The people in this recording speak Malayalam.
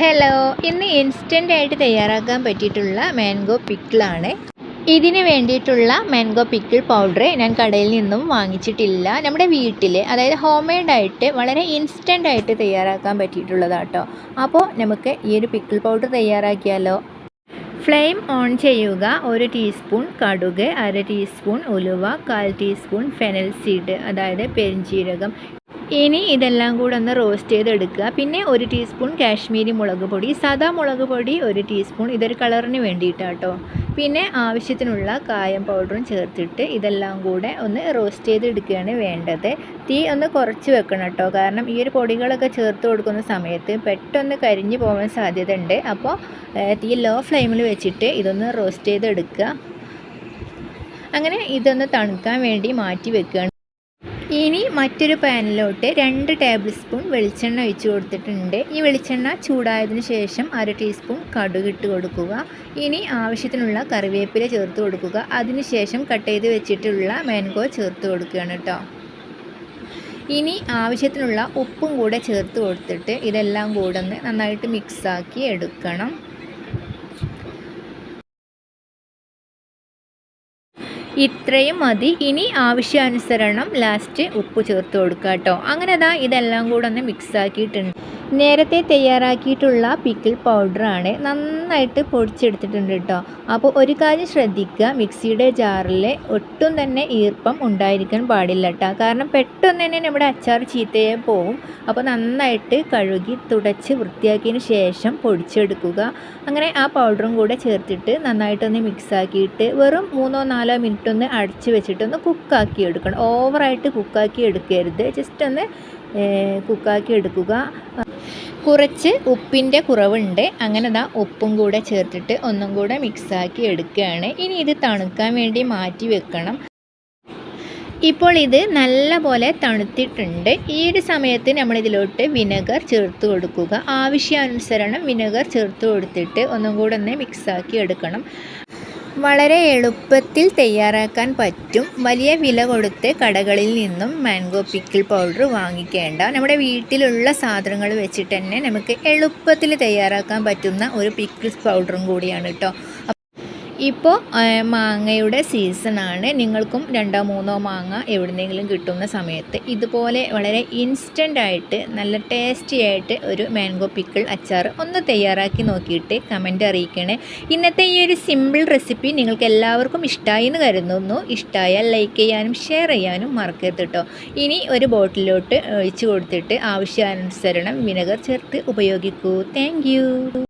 ഹലോ ഇന്ന് ഇൻസ്റ്റന്റ് ആയിട്ട് തയ്യാറാക്കാൻ പറ്റിയിട്ടുള്ള മാംഗോ പിക്കിളാണ് ഇതിന് വേണ്ടിയിട്ടുള്ള മാംഗോ പിക്കിൾ പൗഡർ ഞാൻ കടയിൽ നിന്നും വാങ്ങിച്ചിട്ടില്ല. നമ്മുടെ വീട്ടിൽ അതായത് ഹോം മെയ്ഡ് ആയിട്ട് വളരെ ഇൻസ്റ്റന്റ് ആയിട്ട് തയ്യാറാക്കാൻ പറ്റിയിട്ടുള്ളതാട്ടോ. അപ്പോൾ നമുക്ക് ഈ ഒരു പിക്കിൾ പൗഡർ തയ്യാറാക്കിയാലോ? ഫ്ലെയിം ഓൺ ചെയ്യുക. ഒരു ടീസ്പൂൺ കടുക് അര ടീസ്പൂൺ ഉലുവ കാൽ ടീസ്പൂൺ ഫെനൽ സീഡ് അതായത് പെരിഞ്ചീരകം. ഇനി ഇതെല്ലാം കൂടെ ഒന്ന് റോസ്റ്റ് ചെയ്തെടുക്കുക. പിന്നെ ഒരു ടീസ്പൂൺ കാശ്മീരി മുളക് പൊടി സാധാ മുളക് പൊടി ഒരു ടീസ്പൂൺ ഇതൊരു കളറിന് വേണ്ടിയിട്ടാട്ടോ. പിന്നെ ആവശ്യത്തിനുള്ള കായം പൗഡറും ചേർത്തിട്ട് ഇതെല്ലാം കൂടെ ഒന്ന് റോസ്റ്റ് ചെയ്തെടുക്കുകയാണ് വേണ്ടത്. തീ ഒന്ന് കുറച്ച് വെക്കണം കേട്ടോ കാരണം ഈ ഒരു പൊടികളൊക്കെ ചേർത്ത് കൊടുക്കുന്ന സമയത്ത് പെട്ടെന്ന് കരിഞ്ഞു പോകാൻ സാധ്യത ഉണ്ട് അപ്പോൾ തീ ലോ ഫ്ലെയിമിൽ വെച്ചിട്ട് ഇതൊന്ന് റോസ്റ്റ് ചെയ്തെടുക്കുക. അങ്ങനെ ഇതൊന്ന് തണുക്കാൻ വേണ്ടി മാറ്റി വെക്കുകയാണ്. ഇനി മറ്റൊരു പാനിലോട്ട് രണ്ട് ടേബിൾ സ്പൂൺ വെളിച്ചെണ്ണ ഒഴിച്ച് കൊടുത്തിട്ടുണ്ട്. ഈ വെളിച്ചെണ്ണ ചൂടായതിനു ശേഷം അര ടീസ്പൂൺ കടുക് ഇട്ട് കൊടുക്കുക. ഇനി ആവശ്യത്തിനുള്ള കറിവേപ്പില ചേർത്ത് കൊടുക്കുക. അതിനുശേഷം കട്ട് ചെയ്ത് വെച്ചിട്ടുള്ള മാൻഗോ ചേർത്ത് കൊടുക്കുകയാണ് കേട്ടോ. ഇനി ആവശ്യത്തിനുള്ള ഉപ്പും കൂടെ ചേർത്ത് കൊടുത്തിട്ട് ഇതെല്ലാം കൂടെ നന്നായിട്ട് മിക്സാക്കി എടുക്കണം. ഇത്രയും മതി. ഇനി ആവശ്യാനുസരണം ലാസ്റ്റ് ഉപ്പ് ചേർത്ത് കൊടുക്കുക കേട്ടോ അങ്ങനെ അതാ ഇതെല്ലാം കൂടെ ഒന്ന് മിക്സ് ആക്കിയിട്ടുണ്ട്. നേരത്തെ തയ്യാറാക്കിയിട്ടുള്ള പിക്കിൾ പൗഡറാണ് നന്നായിട്ട് പൊടിച്ചെടുത്തിട്ടുണ്ട് കേട്ടോ അപ്പോൾ ഒരു കാര്യം ശ്രദ്ധിക്കുക മിക്സിയുടെ ജാറിൽ ഒട്ടും തന്നെ ഈർപ്പം ഉണ്ടായിരിക്കാൻ പാടില്ല കേട്ടോ കാരണം പെട്ടെന്ന് തന്നെ നമ്മുടെ അച്ചാർ ചീത്തയെ പോവും. അപ്പോൾ നന്നായിട്ട് കഴുകി തുടച്ച് വൃത്തിയാക്കിയതിന് ശേഷം പൊടിച്ചെടുക്കുക. അങ്ങനെ ആ പൗഡറും കൂടെ ചേർത്തിട്ട് നന്നായിട്ടൊന്ന് മിക്സ് ആക്കിയിട്ട് വെറും മൂന്നോ നാലോ മിനിറ്റ് ഒന്ന് അടച്ച് വെച്ചിട്ടൊന്ന് കുക്കാക്കി എടുക്കണം. ഓവറായിട്ട് കുക്കാക്കി എടുക്കരുത്. ജസ്റ്റ് ഒന്ന് കുക്കാക്കി എടുക്കുക. കുറച്ച് ഉപ്പിന്റെ കുറവുണ്ട്. അങ്ങനെ ദാ ഉപ്പും കൂടെ ചേർത്തിട്ട് ഒന്നും കൂടെ മിക്സാക്കി എടുക്കുകയാണ്. ഇനി ഇത് തണുക്കാൻ വേണ്ടി മാറ്റി വെക്കണം. ഇപ്പോൾ ഇത് നല്ല പോലെ തണുത്തിട്ടുണ്ട്. ഈ ഒരു സമയത്ത് നമ്മളിതിലോട്ട് വിനെഗർ ചേർത്ത് കൊടുക്കുക. ആവശ്യാനുസരണം വിനെഗർ ചേർത്ത് കൊടുത്തിട്ട് ഒന്നും കൂടെ ഒന്ന് മിക്സാക്കി എടുക്കണം. വളരെ എളുപ്പത്തിൽ തയ്യാറാക്കാൻ പറ്റും. വലിയ വില കൊടുത്ത് കടകളിൽ നിന്നും മാംഗോ പിക്കിൾ പൗഡർ വാങ്ങിക്കേണ്ട. നമ്മുടെ വീട്ടിലുള്ള സാധനങ്ങൾ വെച്ചിട്ട് തന്നെ നമുക്ക് എളുപ്പത്തിൽ തയ്യാറാക്കാൻ പറ്റുന്ന ഒരു പിക്കിൾസ് പൗഡറും കൂടിയാണ് കേട്ടോ. ഇപ്പോൾ മാങ്ങയുടെ സീസണാണ്. നിങ്ങൾക്കും രണ്ടോ മൂന്നോ മാങ്ങ എവിടുന്നെങ്കിലും കിട്ടുന്ന സമയത്ത്. ഇതുപോലെ വളരെ ഇൻസ്റ്റന്റ് ആയിട്ട് നല്ല ടേസ്റ്റി ആയിട്ട് ഒരു മാംഗോ പിക്കിൾ അച്ചാർ ഒന്ന് തയ്യാറാക്കി നോക്കിയിട്ട് കമന്റ് അറിയിക്കണേ. ഇന്നത്തെ ഈ ഒരു സിമ്പിൾ റെസിപ്പി നിങ്ങൾക്ക് എല്ലാവർക്കും ഇഷ്ടമായി എന്ന് കരുതുന്നു. ഇഷ്ടമായാൽ ലൈക്ക് ചെയ്യാനും ഷെയർ ചെയ്യാനും മറക്കരുത് കേട്ടോ ഇനി ഒരു ബോട്ടിലോട്ട് ഒഴിച്ചു കൊടുത്തിട്ട് ആവശ്യാനുസരണം വിനെഗർ ചേർത്ത് ഉപയോഗിക്കൂ. താങ്ക്